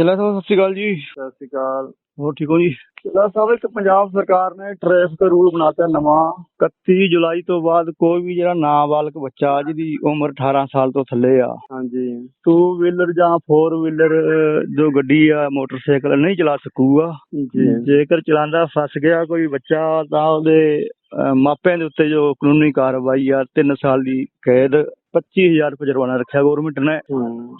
ਚਲਾ ਸਾਹਿਬ ਸਤਿ ਸ਼੍ਰੀ ਅਕਾਲ ਜੀ। ਸਤਿ ਸ਼੍ਰੀ ਅਕਾਲ। ਹੋਰ ਠੀਕ ਹੋ ਜੀ? ਚਲਾ ਸਾਹਿਬ ਇੱਕ ਪੰਜਾਬ ਸਰਕਾਰ ਨੇ ਟ੍ਰੈਫਿਕ ਰੂਲ ਬਣਾਤਾ ਨਵਾਂ। 31 ਜੁਲਾਈ ਤੋਂ ਬਾਅਦ ਕੋਈ ਵੀ ਜਿਹੜਾ ਨਾਬਾਲਗ ਬੱਚਾ ਜਿਹਦੀ ਉਮਰ 18 ਸਾਲ ਤੋਂ ਥੱਲੇ ਆ ਹਾਂਜੀ। ਟੂ ਵੀਲਰ ਜਾਂ ਫੋਰ ਵੀਲਰ ਜੋ ਗੱਡੀ ਆ ਮੋਟਰਸਾਈਕਲ ਨਹੀਂ ਚਲਾ ਸਕੂਗਾ। ਜੇਕਰ ਚਲਾਉਂਦਾ ਫਸ ਗਿਆ ਕੋਈ ਬੱਚਾ ਤਾਂ ਉਹਦੇ ਮਾਪਿਆਂ ਦੇ ਉੱਤੇ ਜੋ ਕਾਨੂੰਨੀ ਕਾਰਵਾਈ ਆ 3 ਸਾਲ ਦੀ ਕੈਦ 25000 ਰੁਪਏ ਜੁਰਮਾਨਾ ਰੱਖਿਆ ਗਵਰਨਮੈਂਟ ਨੇ।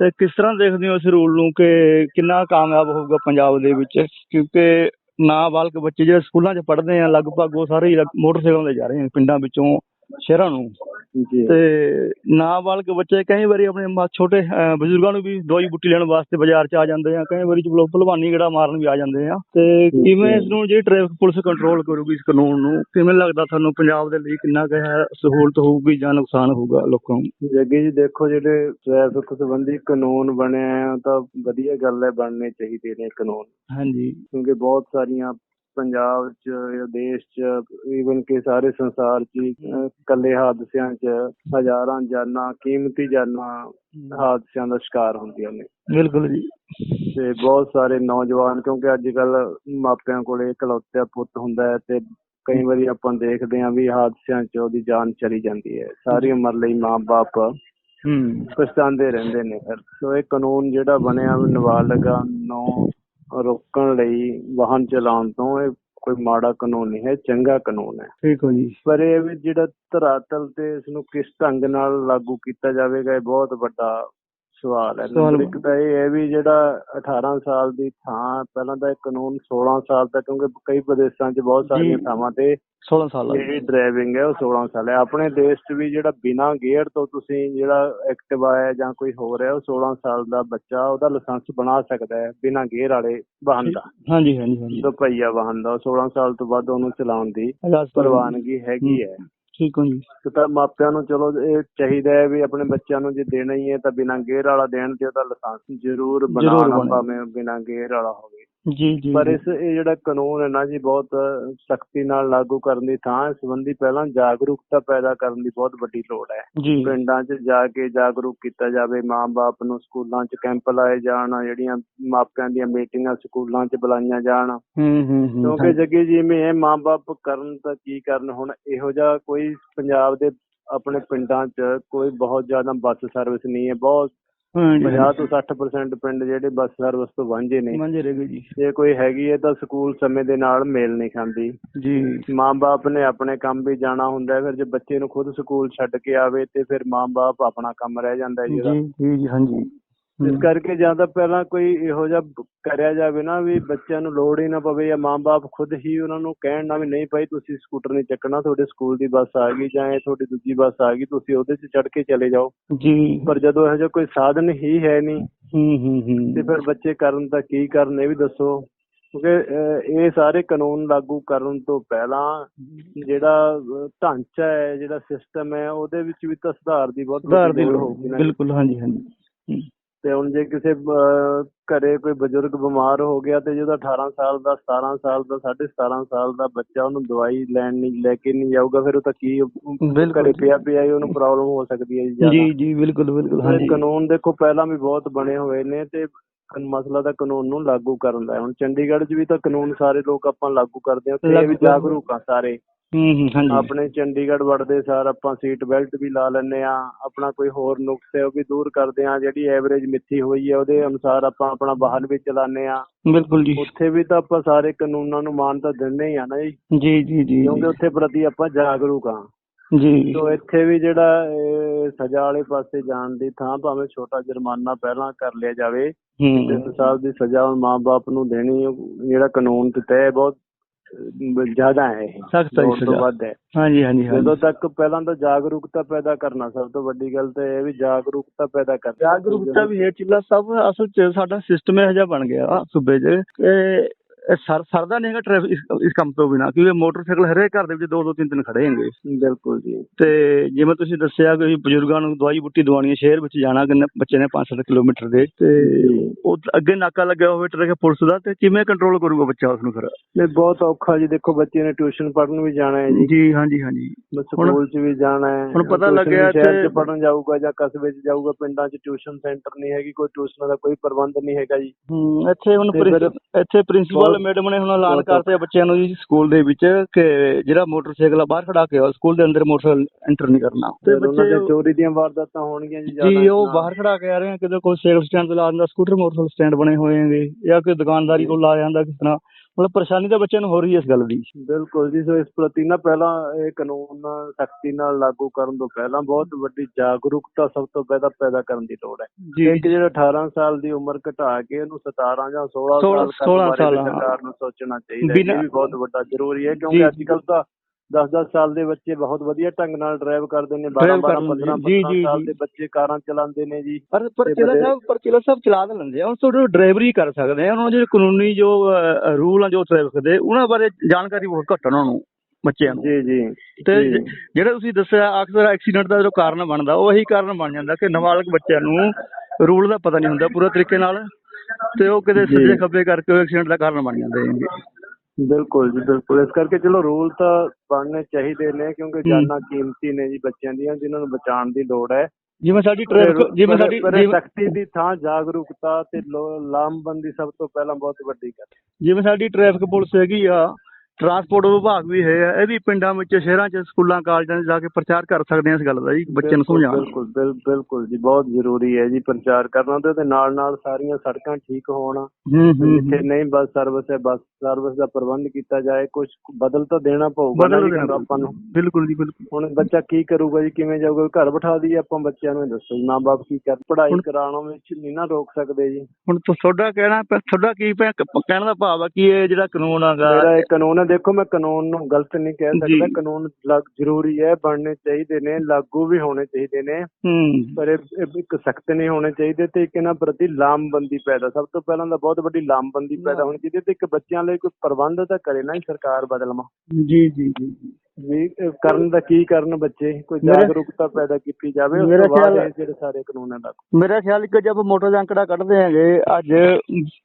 ਤੇ ਕਿਸ ਤਰ੍ਹਾਂ ਦੇਖਦੇ ਹੋ ਇਸ ਰੂਲ ਨੂੰ ਕਿ ਕਿੰਨਾ ਕਾਮਯਾਬ ਹੋਊਗਾ ਪੰਜਾਬ ਦੇ ਵਿੱਚ? ਕਿਉਂਕਿ ਨਾਬਾਲਗ ਬੱਚੇ ਜਿਹੜੇ ਸਕੂਲਾਂ 'ਚ ਪੜ੍ਹਦੇ ਆ ਲਗਭਗ ਉਹ ਸਾਰੇ ਹੀ ਮੋਟਰਸਾਈਕਲਾਂ ਤੇ ਜਾ ਰਹੇ ਆ ਪਿੰਡਾਂ ਵਿੱਚੋਂ ਸ਼ਹਿਰਾਂ ਨੂੰ। ਜੀ। ਤੇ ਨਾਬਾਲਗ ਬੱਚੇ ਕਈ ਵਾਰੀ ਆਪਣੇ ਮਾ- ਛੋਟੇ ਅਹ, ਬਜ਼ੁਰਗਾਂ ਨੂੰ ਵੀ ਦਵਾਈ ਬੁੱਟੀ ਲੈਣ ਵਾਸਤੇ ਬਾਜ਼ਾਰ 'ਚ ਆ ਜਾਂਦੇ ਆ ਕਈ ਵਾਰੀ ਚਲੋ ਭਲਵਾਨੀ ਗੜਾ ਮਾਰਨ ਵੀ ਆ ਜਾਂਦੇ ਆ। ਤੇ ਕਿਵੇਂ ਇਸ ਨੂੰ ਜਿਹੜੀ ਟ੍ਰੈਫਿਕ ਪੁਲਿਸ ਕੰਟਰੋਲ ਕਰੂਗੀ ਇਸ ਕਾਨੂੰਨ ਨੂੰ ਕਿਵੇਂ ਲੱਗਦਾ ਤੁਹਾਨੂੰ ਪੰਜਾਬ ਦੇ ਲਈ ਕਿੰਨਾ ਕੁ ਹੈ ਸਹੂਲਤ ਹੋਊਗੀ ਜਾਂ ਨੁਕਸਾਨ ਹੋਊਗਾ ਲੋਕਾਂ ਨੂੰ? ਜੱਗੀ ਜੀ ਦੇਖੋ ਜਿਹੜੇ ਟ੍ਰੈਫਿਕ ਸੰਬੰਧੀ ਕਾਨੂੰਨ ਬਣੇ ਆ ਉਹ ਤਾਂ ਵਧੀਆ ਗੱਲ ਹੈ ਬਣਨੇ ਚਾਹੀਦੇ ਨੇ ਕਾਨੂੰਨ। ਹਾਂਜੀ। ਕਿਉਂਕਿ ਬਹੁਤ ਸਾਰੀਆਂ ਪੰਜਾਬ 'ਚ ਜਾਂ ਦੇਸ਼ 'ਚ ਈਵਨ ਕਿ ਸਾਰੇ ਸੰਸਾਰ 'ਚ ਕੱਲੇ ਹਾਦਸਿਆਂ 'ਚ ਹਜ਼ਾਰਾਂ ਜਾਨਾਂ ਕੀਮਤੀ ਜਾਨਾਂ ਹਾਦਸਿਆਂ ਦਾ ਸ਼ਿਕਾਰ ਹੁੰਦੀਆਂ ਨੇ। ਬਿਲਕੁਲ ਜੀ। ਤੇ ਬਹੁਤ ਸਾਰੇ ਨੌਜਵਾਨ ਕਿਉਂਕਿ ਅੱਜ ਕੱਲ ਮਾਪਿਆਂ ਕੋਲੇ ਇਕਲੌਤਾ ਪੁੱਤ ਹੁੰਦਾ ਹੈ ਤੇ ਕਈ ਵਾਰੀ ਆਪਾਂ ਦੇਖਦੇ ਹਾਂ ਵੀ ਹਾਦਸਿਆਂ 'ਚ ਉਹਦੀ ਜਾਨ ਚਲੀ ਜਾਂਦੀ ਹੈ। ਸਾਰੀ ਉਮਰ ਲਈ ਮਾਂ-ਬਾਪ ਹੂੰ। ਪਛਤਾਉਂਦੇ ਰਹਿੰਦੇ ਨੇ ਫਿਰ। ਸੋ ਇਹ ਕਾਨੂੰਨ ਜਿਹੜਾ ਬਣਿਆ ਵੀ ਨਾਬਾਲਗਾਂ ਨੂੰ ਰੋਕਣ ਲਈ ਵਾਹਨ ਚਲਾਉਣ ਤੋਂ ਇਹ ਕੋਈ ਮਾੜਾ ਕਾਨੂੰਨ ਨਹੀਂ ਹੈ ਚੰਗਾ ਕਾਨੂੰਨ ਹੈ। ਠੀਕ ਹੋ ਜੀ। ਪਰ ਇਹ ਵੀ ਜਿਹੜਾ ਧਰਾਤਲ ਤੇ ਇਸ ਨੂੰ ਕਿਸ ਢੰਗ ਨਾਲ ਲਾਗੂ ਕੀਤਾ ਜਾਵੇਗਾ ਇਹ ਬਹੁਤ ਵੱਡਾ ਸਵਾਲ ਹੈ। ਨੰਬਰ ਇੱਕ ਤਾਂ ਇਹ ਹੈ ਵੀ ਜਿਹੜਾ 18 ਸਾਲ ਦੀ ਥਾਂ ਪਹਿਲਾਂ ਤਾਂ ਇਹ ਕਾਨੂੰਨ 16 ਸਾਲ ਤੱਕ ਕਿਉਂਕਿ ਕਈ ਪ੍ਰਦੇਸ਼ਾਂ 'ਚ ਬਹੁਤ ਸਾਰੀਆਂ। ਥਾਵਾਂ ਤੇ 16 ਸਾਲ ਦਾ ਜਿਹੜੀ ਡਰਾਈਵਿੰਗ ਹੈ ਉਹ 16 ਸਾਲ ਹੈ। ਆਪਣੇ ਦੇਸ਼ 'ਚ ਵੀ ਜਿਹੜਾ ਬਿਨਾਂ ਗੇਅਰ ਤੋਂ ਤੁਸੀਂ ਜਿਹੜਾ ਐਕਟਿਵਾ ਹੈ ਜਾਂ ਕੋਈ ਹੋਰ ਹੈ ਉਹ 16 ਸਾਲ ਦਾ ਬੱਚਾ ਉਹਦਾ ਲਾਇਸੈਂਸ ਬਣਾ ਸਕਦਾ ਹੈ ਬਿਨਾਂ ਗੇਅਰ ਵਾਲੇ ਵਾਹਨ ਦਾ। ਹਾਂਜੀ ਹਾਂਜੀ ਹਾਂਜੀ। ਦੋ ਪਹੀਆ ਵਾਹਨ ਦਾ ਉਹ 16 ਸਾਲ ਤੋਂ ਬਾਅਦ ਉਹਨੂੰ ਚਲਾਉਣ ਦੀ ਪ੍ਰਵਾਨਗੀ ਹੈਗੀ ਹੈ। ਠੀਕ ਹੋ ਜੀ ਤੇ ਮਾਪਿਆਂ ਨੂੰ ਚਲੋ ਇਹ ਚਾਹੀਦਾ ਹੈ ਵੀ ਆਪਣੇ ਬੱਚਿਆਂ ਨੂੰ ਜੇ ਦੇਣਾ ਹੀ ਹੈ ਤਾਂ ਬਿਨਾਂ ਗੇਅਰ ਵਾਲਾ ਦੇਣ ਤੇ ਉਹਦਾ ਲਾਇਸੈਂਸ ਜ਼ਰੂਰ ਬਣਾਉਣਾ ਬਣੇ। ਭਾਵੇਂ ਬਿਨਾਂ ਗੇਅਰ ਵਾਲਾ ਹੋਵੇ ਜੀ ਜੀ ਪਰ ਜੀ। ਇਸ ਇਹ ਜਿਹੜਾ ਕਾਨੂੰਨ ਹੈ ਨਾ ਜੀ ਬਹੁਤ ਸਖਤੀ ਨਾਲ ਲਾਗੂ ਕਰਨ ਦੀ ਥਾਂ ਸੰਬੰਧੀ ਪਹਿਲਾਂ ਜਾਗਰੂਕਤਾ ਪੈਦਾ ਕਰਨ ਦੀ ਬਹੁਤ ਵੱਡੀ ਲੋੜ ਹੈ। ਜੀ। ਪਿੰਡਾਂ 'ਚ ਜਾ ਕੇ ਜਾਗਰੂਕ ਕੀਤਾ ਜਾਵੇ ਮਾਂ-ਬਾਪ ਨੂੰ ਸਕੂਲਾਂ 'ਚ ਕੈਂਪ ਲਾਏ ਜਾਣ ਜਿਹੜੀਆਂ ਮਾਪਿਆਂ ਦੀਆਂ ਮੀਟਿੰਗਾਂ ਸਕੂਲਾਂ 'ਚ ਬੁਲਾਈਆਂ ਜਾਣ। ਹੂੰ ਹੂੰ ਹੂੰ ਕਿਉਂਕਿ ਜੱਗੀ ਜਿਵੇਂ ਇਹ ਮਾਂ-ਬਾਪ ਕਰਨ ਤਾਂ ਕੀ ਕਰਨ ਹੁਣ ਇਹੋ ਜਿਹਾ ਕੋਈ ਪੰਜਾਬ ਦੇ ਆਪਣੇ ਪਿੰਡਾਂ 'ਚ ਕੋਈ ਬਹੁਤ ਜ਼ਿਆਦਾ ਬੱਸ ਸਰਵਿਸ ਨਹੀਂ ਹੈ ਬਹੁਤ 50 ਤੋਂ 60% ਪਿੰਡ ਜਿਹੜੇ ਬੱਸ ਸਰਵਿਸ ਤੋਂ ਵਾਂਝੇ ਨੇ। ਮੰਜੇ ਰਹਿ ਗਏ ਜੀ। ਜੇ ਕੋਈ ਹੈਗੀ ਹੈ ਤਾਂ ਸਕੂਲ ਸਮੇਂ ਦੇ ਨਾਲ ਮੇਲ ਨਹੀਂ ਖਾਂਦੀ। ਜੀ। ਮਾਂ-ਬਾਪ ਨੇ ਆਪਣੇ ਕੰਮ ਵੀ ਜਾਣਾ ਹੁੰਦਾ ਹੈ ਫਿਰ ਜੇ ਬੱਚੇ ਨੂੰ ਖੁਦ ਸਕੂਲ ਛੱਡ ਕੇ ਆਵੇ ਤੇ ਫਿਰ ਮਾਂ-ਬਾਪ ਆਪਣਾ ਕੰਮ ਰਹਿ ਜਾਂਦਾ ਹੈ ਜੀ ਜੀ ਜੀ ਹਾਂਜੀ। ਇਸ ਕਰਕੇ ਜਾਂ ਤਾਂ ਪਹਿਲਾਂ ਕੋਈ ਇਹੋ ਜਿਹਾ ਕਰਿਆ ਜਾਵੇ ਨਾ ਵੀ ਬੱਚਿਆਂ ਨੂੰ ਲੋੜ ਹੀ ਨਾ ਪਵੇ ਜਾਂ ਮਾਂ-ਬਾਪ ਖੁਦ ਹੀ ਉਹਨਾਂ ਨੂੰ ਕਹਿਣ ਨਾ ਵੀ ਨਹੀਂ ਭਾਈ ਤੁਸੀਂ ਸਕੂਟਰ ਨਹੀਂ ਚੱਕਣਾ ਤੁਹਾਡੇ ਸਕੂਲ ਦੀ ਬੱਸ ਆ ਗਈ ਜਾਂ ਤੁਹਾਡੀ ਦੂਜੀ ਬੱਸ ਆ ਗਈ ਤੁਸੀਂ ਉਹਦੇ 'ਚ ਚੜ ਕੇ ਚਲੇ ਜਾਓ। ਜੀ। ਪਰ ਜਦੋਂ ਇਹੋ ਜਿਹਾ ਕੋਈ ਸਾਧਨ ਹੀ ਹੈ ਨਹੀਂ ਹੂੰ ਹੂੰ ਹੂੰ। ਤੇ ਫਿਰ ਬੱਚੇ ਕਰਨ ਤਾਂ ਕੀ ਕਰਨ ਇਹ ਵੀ ਦੱਸੋ। ਕਿਉਂਕਿ ਇਹ ਸਾਰੇ ਕਾਨੂੰਨ ਲਾਗੂ ਕਰਨ ਤੋਂ ਪਹਿਲਾਂ ਜਿਹੜਾ ਢਾਂਚਾ ਹੈ ਜਿਹੜਾ ਸਿਸਟਮ ਹੈ ਉਹਦੇ ਵਿੱਚ ਵੀ ਤਾਂ ਸੁਧਾਰ ਦੀ ਬਹੁਤ ਸੁਧਾਰ ਦੀ ਵੱਡੀ ਲੋੜ ਹੋਊਗੀ। ਬਿਲਕੁਲ ਹਾਂਜੀ ਹਾਂਜੀ। ਤੇ ਹੁਣ ਜੇ ਕਿਸੇ ਘਰੇ ਕੋਈ ਬਜ਼ੁਰਗ ਬਿਮਾਰ ਹੋ ਗਿਆ ਤੇ ਜਿਹਦਾ 18 ਸਾਲ ਦਾ 17 ਸਾਲ ਦਾ 17.5 ਸਾਲ ਦਾ ਬੱਚਾ ਉਹਨੂੰ ਦਵਾਈ ਲੈਣ ਨਹੀਂ ਲੈ ਕੇ ਨਹੀਂ ਜਾਊਗਾ ਫਿਰ ਉਹ ਤਾਂ ਕੀ ਘਰੇ ਪਿਆ ਪਿਆ ਹੀ ਉਹਨੂੰ ਪ੍ਰੋਬਲਮ ਹੋ ਸਕਦੀ ਹੈ ਜੀ। ਜੀ ਜੀ ਬਿਲਕੁਲ ਬਿਲਕੁਲ ਹਾਂਜੀ ਕਾਨੂੰਨ ਦੇਖੋ ਪਹਿਲਾਂ ਵੀ ਬਹੁਤ ਬਣੇ ਹੋਏ ਨੇ ਤੇ ਮਸਲਾ ਤਾਂ ਕਾਨੂੰਨ ਨੂੰ ਲਾਗੂ ਕਰਨ ਦਾ ਹੈ। ਹੁਣ ਚੰਡੀਗੜ੍ਹ 'ਚ ਵੀ ਤਾਂ ਕਾਨੂੰਨ ਸਾਰੇ ਲੋਕ ਆਪਾਂ ਲਾਗੂ ਕਰਦੇ ਹਾਂ ਤੇ ਇਹ ਵੀ। ਜਾਗਰੂਕ ਆ ਸਾਰੇ। ਹੂੰ ਹੂੰ ਹਾਂਜੀ। ਆਪਣੇ ਚੰਡੀਗੜ੍ਹ ਵੜਦੇ ਸਾਰ ਆਪਾਂ ਸੀਟ ਬੈਲਟ ਵੀ ਲਾ ਲੈਂਦੇ ਆ ਆਪਣਾ ਕੋਈ ਹੋਰ ਨੁਕਸ ਹੈ ਉਹ ਵੀ ਦੂਰ ਕਰਦੇ ਆ ਜਿਹੜੀ ਐਵਰੇਜ ਮਿੱਥੀ ਹੋਈ ਹੈ ਉਹਦੇ ਅਨੁਸਾਰ ਆਪਾਂ ਆਪਣਾ ਵਾਹਨ ਵੀ ਚਲਾਉਂਦੇ ਆ ਬਿਲਕੁਲ ਜੀ। ਉੱਥੇ ਵੀ ਤਾਂ ਆਪਾਂ ਸਾਰੇ ਕਾਨੂੰਨਾਂ ਨੂੰ ਮਾਨਤਾ ਦਿੰਦੇ ਹੀ ਆ ਨਾ ਜੀ। ਜੀ ਜੀ ਜੀ ਕਿਉਂਕਿ ਉੱਥੇ ਪ੍ਰਤੀ ਆਪਾਂ ਜਾਗਰੂਕ ਆ ਜੀ। ਸੋ ਇੱਥੇ ਵੀ ਜਿਹੜਾ ਇਹ ਸਜ਼ਾ ਵਾਲੇ ਪਾਸੇ ਜਾਣ ਦੀ ਥਾਂ ਭਾਵੇਂ ਛੋਟਾ ਜੁਰਮਾਨਾ ਪਹਿਲਾਂ ਕਰ ਲਿਆ ਜਾਵੇ ਤਿੰਨ ਸਾਲ ਦੀ ਸਜ਼ਾ ਹੁਣ ਮਾਂ-ਬਾਪ ਨੂੰ ਦੇਣੀ ਉਹ ਜਿਹੜਾ ਕਾਨੂੰਨ ਤੇ ਤੈਅ ਬਹੁਤ ਜ਼ਿਆਦਾ ਹੈ ਸਖਤ ਤੋਂ ਸਜ਼ਾ। ਵੱਧ ਹੈ। ਹਾਂਜੀ ਹਾਂਜੀ ਜਦੋਂ ਤੱਕ ਪਹਿਲਾਂ ਤਾਂ ਜਾਗਰੂਕਤਾ ਪੈਦਾ ਕਰਨਾ ਸਭ ਤੋਂ ਵੱਡੀ ਗੱਲ ਤਾਂ ਇਹ ਵੀ ਜਾਗਰੂਕਤਾ ਪੈਦਾ ਕਰਨਾ। ਜਾਗਰੂਕਤਾ ਵੀ ਹੈ ਚਿੱਲਾ ਸਾਹਿਬ ਅਸਲ ਚ ਸਾਡਾ ਸਿਸਟਮ ਇਹੋ ਜਿਹਾ ਬਣ ਗਿਆ ਸੂਬੇ 'ਚ। ਸਰ ਸਰਦਾ ਨਹੀਂ ਹੈਗਾ ਟ੍ਰੈਫਿਕ ਇਸ, ਇਸ ਕੰਮ ਤੋਂ ਬਿਨਾ ਕਿਉਂਕਿ ਮੋਟਰਸਾਈਕਲ ਹਰੇਕ ਘਰ ਦੇ ਵਿੱਚ ਦੋ ਦੋ ਤਿੰਨ ਤਿੰਨ ਖੜੇ ਹੈਗੇ। ਬਿਲਕੁਲ ਜੀ। ਤੇ ਜਿਵੇਂ ਤੁਸੀਂ ਦੱਸਿਆ ਕਿ ਬਜ਼ੁਰਗਾਂ ਨੂੰ ਦਵਾਈ ਬੁੱਟੀ ਦਵਾਉਣੀ ਹੈ ਸ਼ਹਿਰ ਵਿੱਚ ਜਾਣਾ ਕਿੰਨੇ ਬੱਚੇ ਨੇ 5-7 ਕਿਲੋਮੀਟਰ ਦੇ ਤੇ। ਉਹ ਅੱਗੇ ਨਾਕਾ ਲੱਗਿਆ ਹੋਵੇ ਟ੍ਰੈਫਿਕ ਪੁਲਿਸ ਦਾ ਤੇ ਕਿਵੇਂ ਕੰਟਰੋਲ ਕਰੂਗਾ ਬੱਚਾ ਉਸ ਨੂੰ ਫਿਰ? ਨਹੀਂ ਬਹੁਤ ਔਖਾ ਜੀ। ਦੇਖੋ ਬੱਚੇ ਨੇ ਟਿਊਸ਼ਨ ਪੜ੍ਹਨ ਵੀ ਜਾਣਾ ਹੈ ਜੀ। ਜੀ ਹਾਂਜੀ ਹਾਂਜੀ। ਹੁਣ- ਸਕੂਲ 'ਚ ਵੀ ਜਾਣਾ ਹੈ। ਹੁਣ ਪਤਾ tuition ਲੱਗਿਆ ਸ਼ਹਿਰ 'ਚ ਪੜ੍ਹਨ ਜਾਊਗਾ ਜਾਂ ਕਸਬੇ 'ਚ ਜਾਊਗਾ ਪਿੰਡਾਂ 'ਚ ਟਿਊਸ਼ਨ ਸੈਂਟਰ ਨਹੀਂ ਹੈਗੀ ਕੋਈ ਟਿਊਸ਼ਨਾਂ ਦਾ ਕੋਈ ਪ੍ਰਬੰਧ ਨਹੀਂ ਹੈਗਾ ਜੀ। ਹੂੰ ਇੱਥੇ ਹੁਣ ਤੇ ਪ੍ਰਿੰ- ਫਿਰ ਇੱਥੇ ਪ੍ਰਿੰਸੀਪਲ ਬਹੁਤ- ਮੈਡਮ ਨੇ ਹੁਣ ਐਲਾਨ ਕਰਤੇ ਬੱਚਿਆਂ ਨੂੰ ਜੀ ਸਕੂਲ ਦੇ ਵਿੱਚ ਕਿ ਜਿਹੜਾ ਮੋਟਰਸਾਈਕਲ ਆ ਬਾਹਰ ਖੜਾ ਕੇ ਆਓ ਸਕੂਲ ਦੇ ਅੰਦਰ ਮੋਟਰਸਾਈਕਲ ਐਂਟਰ ਨਹੀਂ ਕਰਨਾ। ਤੇ ਉਹਨਾਂ ਦੇ ਚੋਰੀ ਦੀਆਂ ਵਾਰਦਾਤਾਂ ਹੋਣਗੀਆਂ ਜੀ ਜ਼ਿਆਦਾ ਜੀ ਉਹ। ਬਾਹਰ ਖੜਾ ਕੇ ਆ ਰਹੇ ਆ ਕਿਤੇ ਕੋਈ ਸਾਈਕਲ ਸਟੈਂਡ ਤੇ ਲਾ ਦਿੰਦਾ ਸਕੂਟਰ ਮੋਟਰਸਾਈਕਲ ਸਟੈਂਡ ਬਣੇ ਹੋਏ ਹੈਗੇ ਜਾਂ ਕੋਈ ਦੁਕਾਨਦਾਰੀ ਕੋਲ ਲਾ ਜਾਂਦਾ ਕਿਸ ਤਰ੍ਹਾਂ। ਮਤਲਬ ਪਰੇਸ਼ਾਨੀ ਤਾਂ ਬੱਚਿਆਂ ਨੂੰ ਹੋ ਰਹੀ ਹੈ ਇਸ ਗੱਲ ਦੀ ਬਿਲਕੁਲ ਜੀ ਸੋ ਇਸ ਪ੍ਰਤੀ ਨਾ ਪਹਿਲਾਂ ਇਹ ਕਾਨੂੰਨ ਸਖਤੀ ਨਾਲ ਲਾਗੂ ਕਰਨ ਤੋਂ ਪਹਿਲਾਂ ਬਹੁਤ ਵੱਡੀ ਜਾਗਰੂਕਤਾ ਸਭ ਤੋਂ ਪਹਿਲਾਂ ਪੈਦਾ ਕਰਨ ਦੀ ਲੋੜ ਹੈ ਇੱਕ ਜਿਹੜਾ 18 ਸਾਲ ਦੀ ਉਮਰ ਘਟਾ ਕੇ ਉਹਨੂੰ 17 ਜਾਂ 16 16 ਸਾਲ ਕਰਨ 16 ਬਾਰੇ। ਸਰਕਾਰ ਨੂੰ ਸੋਚਣਾ ਚਾਹੀਦਾ ਇਹ ਵੀ ਬਹੁਤ ਵੱਡਾ ਜ਼ਰੂਰੀ ਹੈ ਕਿਉਂਕਿ ਅੱਜ। ਕੱਲ ਤਾਂ 10-10 ਸਾਲ ਦੇ ਬੱਚੇ ਬਹੁਤ ਵਧੀਆ ਢੰਗ ਨਾਲ ਡਰਾਈਵ ਕਰਦੇ ਨੇ Drive 12-12 ਕਰ ਲੈਂਦੇ, 15-15 ਜੀ, ਸਾਲ ਜੀ। ਦੇ ਬੱਚੇ ਕਾਰਾਂ ਚਲਾਉਂਦੇ ਨੇ ਜੀ। ਪਰ ਪਰ ਚਿਲਾ ਸਾਹਿਬ ਪਰ ਚਿਲਾ ਸਾਹਿਬ ਚਲਾ ਤਾਂ ਲੈਂਦੇ ਆ ਹੁਣ ਤੁਹਾਡੇ ਡਰਾਈਵਰੀ ਕਰ ਸਕਦੇ ਆ। ਉਹਨਾਂ ਨੂੰ ਜਿਹੜੇ ਕਾਨੂੰਨੀ ਜੋ ਰੂਲ ਆ ਜੋ ਟ੍ਰੈਫਿਕ ਦੇ ਉਹਨਾਂ ਬਾਰੇ ਜਾਣਕਾਰੀ ਬਹੁਤ ਘੱਟ ਉਹਨਾਂ ਨੂੰ ਬੱਚਿਆਂ ਨੂੰ। ਜੀ ਜੀ ਤੇ ਜਿਹੜਾ ਤੁਸੀਂ ਦੱਸਿਆ ਅਕਸਰ ਐਕਸੀਡੈਂਟ ਦਾ ਜੋ ਕਾਰਨ ਬਣਦਾ ਉਹ ਇਹੀ ਕਾਰਨ ਬਣ ਜਾਂਦਾ ਕਿ ਨਾਬਾਲਗ ਬੱਚਿਆਂ ਨੂੰ ਰੂਲ ਦਾ ਪਤਾ ਨਹੀਂ ਹੁੰਦਾ ਪੂਰਾ ਤਰੀਕੇ ਨਾਲ ਤੇ ਉਹ ਕਿਤੇ। ਸੱਜੇ ਖੱਬੇ ਕਰਕੇ ਐਕਸੀਡੈਂਟ ਦਾ ਕਾਰਨ ਬਣ ਜਾਂਦੇ ਬਿਲਕੁਲ ਜੀ ਬਿਲਕੁਲ। ਇਸ ਕਰਕੇ ਚਲੋ ਰੂਲ ਤਾਂ ਬਣਨੇ ਚਾਹੀਦੇ ਨੇ ਕਿਉਂਕਿ। ਜਾਨਾਂ ਕੀਮਤੀ ਨੇ ਜੀ ਬੱਚਿਆਂ ਦੀਆਂ ਜਿਨ੍ਹਾਂ ਨੂੰ ਬਚਾਉਣ ਦੀ ਲੋੜ ਹੈ। ਜਿਵੇਂ ਸਾਡੀ ਟ੍ਰੈਫਿਕ ਜਿਵੇਂ ਸਾਡੀ ਸਖਤੀ ਦੀ ਥਾਂ ਜਾਗਰੂਕਤਾ ਤੇ ਲਾਮਬੰਦੀ ਸਭ ਤੋਂ ਪਹਿਲਾਂ ਬਹੁਤ ਵੱਡੀ ਗੱਲ ਜਿਵੇਂ ਸਾਡੀ ਟ੍ਰੈਫਿਕ ਪੁਲਿਸ ਹੈਗੀ ਆ ਟਰਾਂਸਪੋਰਟ ਵਿਭਾਗ ਵੀ ਹੈ ਇਹ ਵੀ ਪਿੰਡਾਂ ਵਿੱਚ ਸ਼ਹਿਰਾਂ 'ਚ ਸਕੂਲਾਂ ਕਾਲਜਾਂ 'ਚ ਜਾ ਕੇ ਪ੍ਰਚਾਰ ਕਰ ਸਕਦੇ ਆ ਇਸ ਗੱਲ ਦਾ ਜੀ ਬੱਚਿਆਂ ਨੂੰ ਸਮਝਾਉਣ। ਬਿਲਕੁਲ ਬਿਲ- ਬਿਲਕੁਲ ਜੀ ਬਹੁਤ ਜ਼ਰੂਰੀ ਹੈ ਜੀ ਪ੍ਰਚਾਰ ਕਰਨਾ ਤੇ ਉਹਦੇ ਨਾਲ ਨਾਲ ਸਾਰੀਆਂ ਸੜਕਾਂ ਠੀਕ ਹੋਣ। ਹੂੰ ਹੂੰ ਜਿੱਥੇ ਨਹੀਂ ਬੱਸ ਸਰਵਿਸ ਹੈ ਬੱਸ ਸਰਵਿਸ ਦਾ ਪ੍ਰਬੰਧ ਕੀਤਾ ਜਾਏ ਕੁਝ ਬਦਲ ਤਾਂ ਦੇਣਾ ਪਊਗਾ ਨਾ ਬਦਲ ਜੀ ਦੇਣਾ ਕਿਉਂਕਿ ਆਪਾਂ ਨੂੰ। ਬਿਲਕੁਲ ਜੀ ਬਿਲਕੁਲ। ਹੁਣ ਬੱਚਾ ਕੀ ਕਰੂਗਾ ਜੀ ਕਿਵੇਂ ਜਾਊਗਾ ਘਰ ਬਿਠਾ ਦਈਏ ਆਪਾਂ ਬੱਚਿਆਂ ਨੂੰ ਇਹ ਦੱਸੋ ਜੀ ਮਾਂ-ਬਾਪ ਕੀ ਕਰ ਪੜ੍ਹਾਈ ਹੁਣ- ਕਰਾਉਣ ਵਿੱਚ ਨਹੀਂ ਨਾ ਰੋਕ ਸਕਦੇ ਜੀ। ਹੁਣ ਤੁ- ਤੁਹਾਡਾ ਕਹਿਣਾ ਤੁਹਾਡਾ ਕੀ ਭੈ- ਕਹਿਣ ਦਾ ਭਾਵ ਆ ਕਿ ਇਹ ਜਿਹੜਾ ਕਾਨੂੰਨ ਹੈਗਾ ਮੇਰਾ ਇਹ ਕਾਨੂੰਨ ਹੈ ਦੇਖੋ ਮੈਂ ਕਾਨੂੰਨ ਨੂੰ ਗਲਤ ਨਹੀਂ ਕਹਿ। ਸਕਦਾ ਕਾਨੂੰਨ ਲੱਗ ਜ਼ਰੂਰੀ ਹੈ ਬਣਨੇ ਚਾਹੀਦੇ ਨੇ ਲਾਗੂ ਵੀ ਹੋਣੇ ਚਾਹੀਦੇ ਨੇ ਪਰ ਇਹ ਇੱਕ ਸਖਤ ਨਹੀਂ ਹੋਣੇ ਚਾਹੀਦੇ ਤੇ ਇੱਕ ਇਹਨਾਂ ਪ੍ਰਤੀ ਲਾਮਬੰਦੀ ਪੈਦਾ ਸਭ ਤੋਂ ਪਹਿਲਾਂ ਤਾਂ ਬਹੁਤ ਵੱਡੀ ਲਾਮਬੰਦੀ ਪੈਦਾ ਹੋਣੀ ਚਾਹੀਦੀ ਤੇ ਇੱਕ ਬੱਚਿਆਂ ਲਈ ਕੋਈ ਪ੍ਰਬੰਧ ਤਾਂ ਕਰੇ ਨਾ ਸਰਕਾਰ ਬਦਲਮਾ ਜੀ ਜੀ ਜੀ। ਵੀ ਕਰਨ ਦਾ ਕੀ ਕਰਨ ਬੱਚੇ ਕੋਈ ਜਾਗਰੂਕਤਾ ਪੈਦਾ ਕੀਤੀ ਜਾਵੇ ਉਸ ਤੋਂ ਬਾਅਦ ਜਿਹੜੇ ਸਾਰੇ ਕਾਨੂੰਨ ਲਾਗੂ। ਮੇਰਾ ਖਿਆਲ ਕਿ ਜਦ ਮੋਟਰ ਦਾ ਅੰਕੜਾ ਕੱਢਦੇ ਹੈਗੇ ਅੱਜ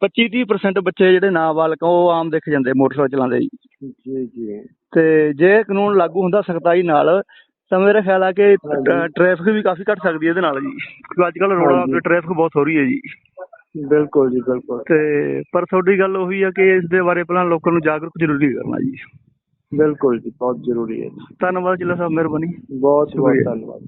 25-30% ਬੱਚੇ ਜਿਹੜੇ ਨਾਬਾਲਗ ਉਹ ਆਮ ਦੇਖੇ ਜਾਂਦੇ ਮੋਟਰਸਾਈਕਲ ਚਲਾਉਂਦੇ ਜੀ ਜੀ ਜੀ। ਤੇ ਜੇ ਕਾਨੂੰਨ ਲਾਗੂ ਹੁੰਦਾ ਸਖਤਾਈ ਨਾਲ ਤਾਂ ਮੇਰਾ ਖਿਆਲ ਆ ਕਿ। ਟ੍ਰੈਫਿਕ ਵੀ ਕਾਫੀ ਘਟ ਸਕਦੀ ਹੈ ਇਹਦੇ ਨਾਲ ਜੀ। ਕਿਉਂਕਿ ਅੱਜ ਕੱਲ ਰੋਡਾਂ। ਤੇ ਟ੍ਰੈਫਿਕ ਬਹੁਤ ਹੋ ਰਹੀ ਹੈ ਜੀ। ਬਿਲਕੁਲ ਜੀ ਬਿਲਕੁਲ। ਤੇ ਪਰ ਤੁਹਾਡੀ ਗੱਲ ਉਹੀ ਆ ਕਿ ਇਸ ਦੇ ਬਾਰੇ ਪਹਿਲਾਂ ਲੋਕਾਂ ਨੂੰ ਜਾਗਰੂਕ ਜ਼ਰੂਰੀ ਕਰਨਾ ਜੀ। ਬਿਲਕੁਲ ਜੀ ਬਹੁਤ ਜ਼ਰੂਰੀ ਹੈ ਧੰਨਵਾਦ ਜਿਲਾ ਸਾਹਿਬ ਮਿਹਰਬਾਨੀ। ਬਹੁਤ ਬਹੁਤ। ਧੰਨਵਾਦ।